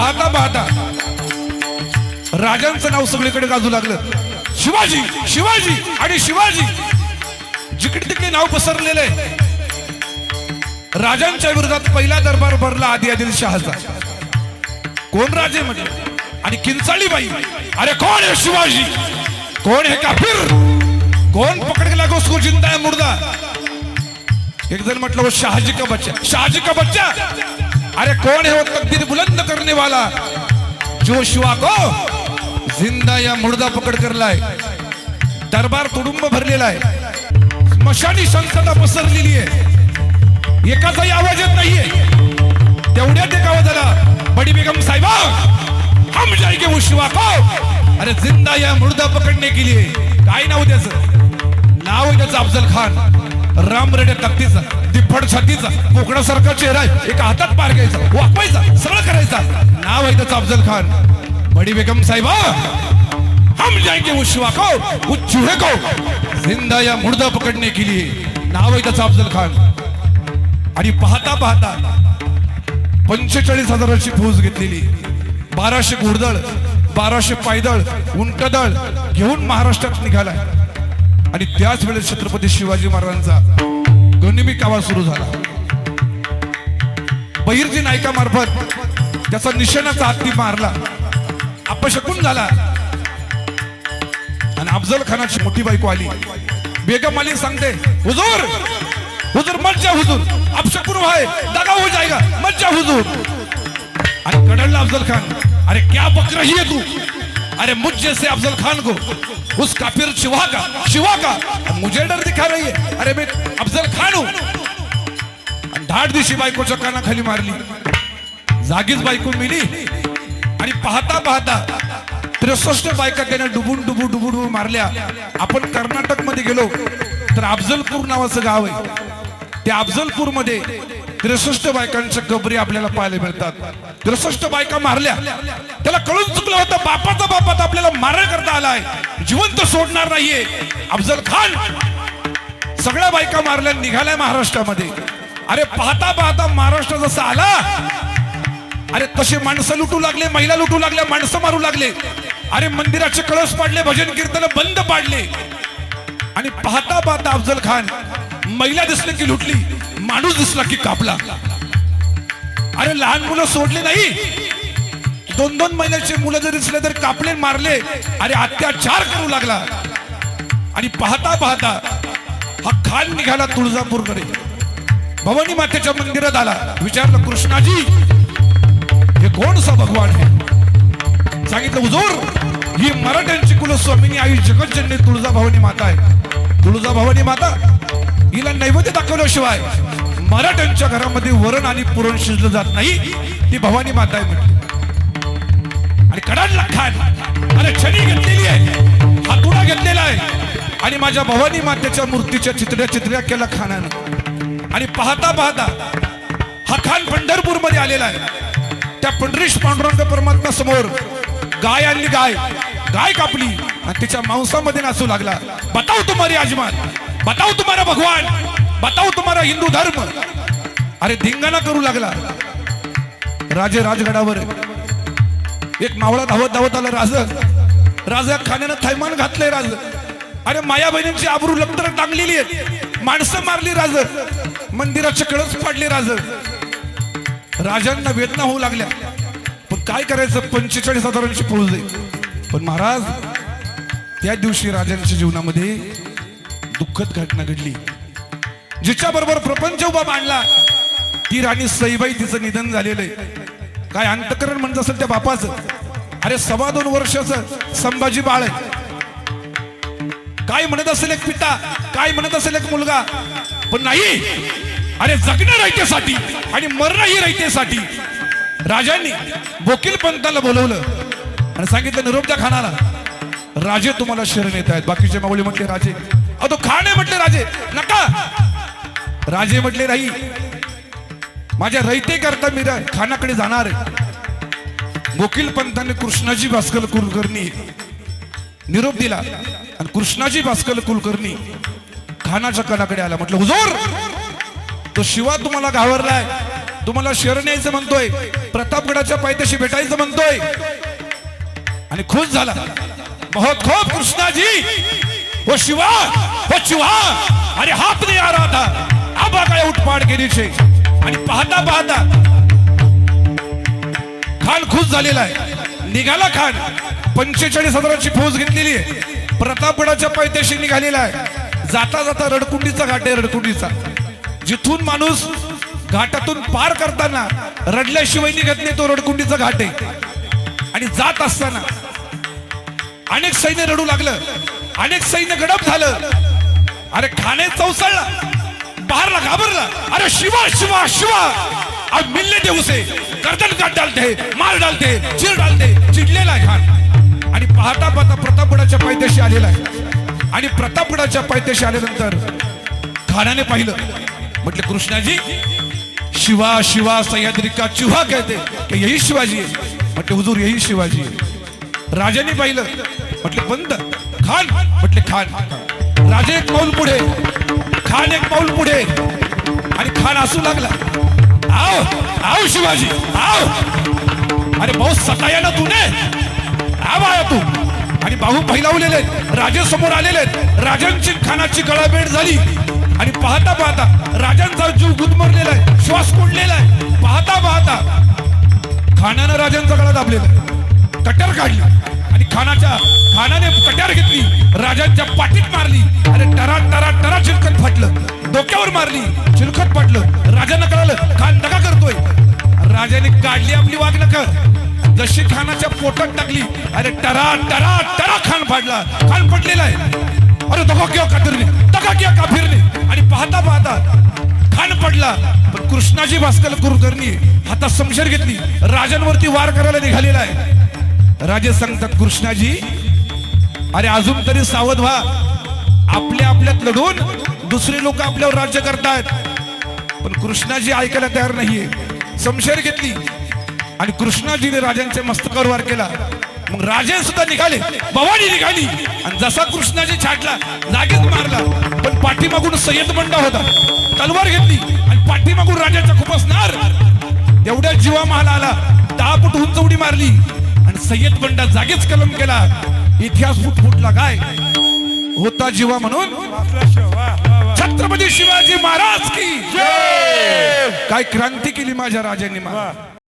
पाहता पाहता. राजांचं नाव सगळीकडे गाजू लागलं. शिवाजी शिवाजी आणि शिवाजी. जिकडे तिकडे नाव पसरलेलं आहे. राजांच्या विरोधात पहिला दरबार भरला आधी आदिल शहाचा. कोण राजे म्हणजे? आणि किंचाळी बाई अरे कोण आहे शिवाजी? कोण है काफीर? कोण पकड के उसको जिंदा है मुर्दा? एक जण म्हटलं वो शहाजी का बच्चा? शहाजी का बच्चा? अरे कौन है वो तकदीर बुलंद करने वाला? जो को जिंदा या मुर्दा पकड कर लाय दरबार तुडुंब भरलेला आहे स्मशानी संसदा पसरलेली आहे एकाचाही आवाज येत नाहीये तेवढ्याच एक आवाज आला बडी बेगम साहेबा हम जाएंगे वो शिवा को। अरे जिंदा या मुर्दा पकडने के लिए। काय नाव त्याचं हो नाव आहे हो त्याचं अफजल खान। राम रेड्या तक्तीचा तिफड छातीचा कोकणासारखा चेहरा आहे. एका हातात पार घ्यायचा वाकवायचा सगळं करायचा. नाव आहे त्याचा अफजल खान. बडी बेगम साहेबा हम जाएंगे वो शिवा को वो चूहे को जिंदा या मुर्दा पकडने के लिए. नाव आहे त्याचा अफजल खान. आणि पाहता पाहता पंचेचाळीस हजाराची फौज घेतलेली. बाराशे घोडदळ बाराशे पायदळ उंटदळ घेऊन महाराष्ट्रात निघालाय. आणि त्याच वेळेस छत्रपती शिवाजी महाराजांचा गनिमी कावा सुरू झाला. बहिर्जी नायकामार्फत त्याचा निशाणाचा हत्ती मारला अपशकून झाला. आणि अफजल खानाची मोठी बायको आली. बेगम आली सांगते हुजूर हुजूर मत जा हुजूर अपशकून व्हाय दगा हो जाएगा मत जा हुजूर. आणि कडड़ला अफजल खान अरे क्या बक रही तू? अरे मुझ जैसे अफजल खान को उस काफिर शिवा का शिवा का मुझे डर दिखा रही है। अरे मैं अफजल खान हूं। धाड दिवशी बायकोच्या कानाखाली मारली जागीच बायको मिली। आणि पाहता पाहता त्रेसष्ट बायका त्याने डुबून डुबू डुबू डुबू मारल्या। आपण कर्नाटकमध्ये गेलो तर अफजलपूर नावाचं गाव आहे. त्या अफजलपूरमध्ये त्रेसष्ट बायकांच्या कबरी आपल्याला पाहायला मिळतात. त्रेसष्ट बायका मारल्या. त्याला कळून चुकलं होतं बापाचा बापात आपल्याला मारण करता आलाय. जिवंत सोडणार नाहीये. अफजल खान! सगळ्या बायका मारल्या निघाल्या महाराष्ट्रामध्ये. अरे पाहता पाहता महाराष्ट्र जसा आला. अरे तसे माणसं लुटू लागले महिला लुटू लागल्या माणसं मारू लागले. अरे मंदिराचे कळस पाडले भजन कीर्तन बंद पाडले. आणि पाहता पाहता अफजल खान महिला दिसले की लुटली. माणूस दिसला की कापला. अरे लहान मुलं सोडले नाही. दोन दोन महिन्याचे मुलं जर दिसले तर कापले मारले. अरे अत्याचार करू लागला. आणि पाहता पाहता हा खान निघाला तुळजापूरकडे. भवानी मातेच्या मंदिरात आला. विचारलं कृष्णाजी हे कोणसा भगवान आहे? सांगितलं हुजूर ही मराठ्यांची कुलस्वामिनी आई जगतजननी तुळजा भवानी माता आहे. तुळजा भवानी माता हिला नैवेद्य दाखवल्याशिवाय मराठ्यांच्या घरामध्ये वरण आणि पुरण शिजलं जात नाही. ती भवानी माता आहे म्हटली. आणि कडाडला खान अरे छडी घेतलेली आहे. हातुडा घेतलेला आहे. आणि माझ्या भवानी मातेच्या मूर्तीच्या चित्र्या चित्र्या केला खानानं. आणि पाहता पाहता हा खान पंढरपूरमध्ये आलेला आहे. त्या पंढरीश पांडुरंग परमात्मा समोर गाय आणली गाय. गाय कापली. आणि तिच्या मांसामध्ये नाचू लागला. बताव तुम्हारी आजमान बताव तुम्हारा भगवान. बताओ तुम्हारा हिंदू धर्म। अरे धिंगाणा करू लागला। राजे राजगडावर एक मावळा धावत धावत आला राज. राजा खाण्यानं थैमान घातलंय राज. अरे माया बहिणींची आबरू लंतर टांगलेली आहेत. माणसं मारली राज. मंदिराचे कळस पाडले राज. राजांना वेदना होऊ लागल्या. पण काय करायचं? पंचेचाळीस हजारांची फौज आहे. पण महाराज त्या दिवशी राजांच्या जीवनामध्ये दुःखद घटना घडली. जिच्या बरोबर प्रपंच उभा मांडला ती राणी सईबाई तिचं निधन झालेलं आहे. काय अंतकरण म्हणत असेल त्या बापाचं? अरे सव्वा दोन वर्षाचं संभाजी बाळ आहे. काय म्हणत असेल एक पिता? काय म्हणत असेल एक मुलगा? पण नाही. अरे जगणं रायतेसाठी आणि मरणही रायतेसाठी. राजांनी वकील पंताला बोलवलं आणि सांगितलं निरोप द्या खानाला. राजे तुम्हाला शरण येत आहेत बाकीचे माऊली म्हटले राजे. अहो तो आहे म्हटले राजे नका. राजे म्हटले नाही माझ्या रयते करता मी खानाकडे जाणार आहे. पंतांनी कृष्णाजी भास्कर कुलकर्णी निरोप दिला. आणि कृष्णाजी भास्कर कुलकर्णी खानाच्या कणाकडे आला. म्हटलं हुजोर तो शिवा तुम्हाला घावरलाय तुम्हाला शरण यायचं म्हणतोय. प्रतापगडाच्या पायथ्याशी भेटायचं म्हणतोय. आणि खुश झाला. बहुत खूप कृष्णाजी. हो शिवा हो शिवा. अरे हात नाही आ रहा था आबा उठपाड केली छे आणि पाहता पाहता खान खुश झालेला आहे. निघाला खान पंचेचाळीस हजाराची फौज घेतलेली आहे. प्रतापगडाच्या पायथ्याशी निघालेला आहे. जाता जाता रडकुंडीचा घाट आहे रडकुंडीचा. जिथून माणूस घाटातून पार करताना रडल्याशिवाय निघत नाही तो रडकुंडीचा घाट आहे. आणि जात असताना अनेक सैन्य रडू लागलं. अनेक सैन्य गडप झालं. अरे खाने चौसळला. बाहेरला घाबरला. अरे शिवा शिवा शिवा. अब मिलने दे उसे. गर्दन काट डालते मार डालते चिर डालते चिडलेला आहे खान आणि पाहता पाहता प्रतापगडाच्या पायथ्याशी आलेला आहे. आणि प्रतापगडाच्या पायथ्याशी आल्यानंतर खानाने पाहिलं. म्हटलं कृष्णाजी शिवा शिवा सह्याद्री का चुहा कहते येई यही शिवाजी म्हटले हुजूर यही शिवाजी है. राजाने पाहिलं. म्हटले बंद खान. म्हटले खान. राजे एक पाऊल पुढे. खान एक पाऊल पुढे. आणि खान असू लागला. आओ आओ शिवाजी आओ. अरे भाऊ सताया ना. तूने आव आया तू. आणि भाऊ फैलावलेले आहेत. राजे समोर आलेले आहेत. राजांची खानाची गळाभेट झाली. आणि पाहता पाहता राजांचा जीव गुदमरलेला आहे श्वास कोंडलेला आहे. पाहता पाहता खानानं राजांचा गळा दाबलेला आहे. काढला काढली. आणि खानाच्या खानाने कट्यार घेतली. राजांच्या पाठीत मारली. अरे टरा टरा टरा चिलखत फाटलं. डोक्यावर मारली. चिलखत फाटलं. राजांना कळालं खान नका करतोय. राजाने काढली आपली वाघ नका जशी खानाच्या पोटात टाकली अरे टरा टरा टरा खान फाडला. खान पडलेला आहे. अरे दगा किंवा कातरने दगा किंवा काफिरने आणि पाहता पाहता खान पडला. पण कृष्णाजी भास्कर कुरकर्णी हातात समशेर घेतली. राजांवरती वार करायला निघालेला आहे. राजे सांगतात कृष्णाजी अरे अजून तरी सावध व्हा. आपल्या आपल्यात लढून दुसरे लोक आपल्यावर राज्य करतायत. पण कृष्णाजी ऐकायला तयार नाहीये. समशेर घेतली. आणि कृष्णाजीने राजांच्या मस्तकावर वार केला. मग राजे सुद्धा निघाले. भवानी निघाली. आणि जसा कृष्णाजी छाटला जागेत मारला. पण पाठीमागून सय्यद बंडा होता. तलवार घेतली. आणि पाठीमागून राजाच्या नार एवढ्या जीवा महाला आला. दहा फूट उंच उडी मारली. सय्यद बंडा जागेच कलम केला. इतिहास फुट फुटला काय? होता जीवा म्हणून? छत्रपती शिवाजी महाराज की. काय क्रांती केली माझ्या राजांनी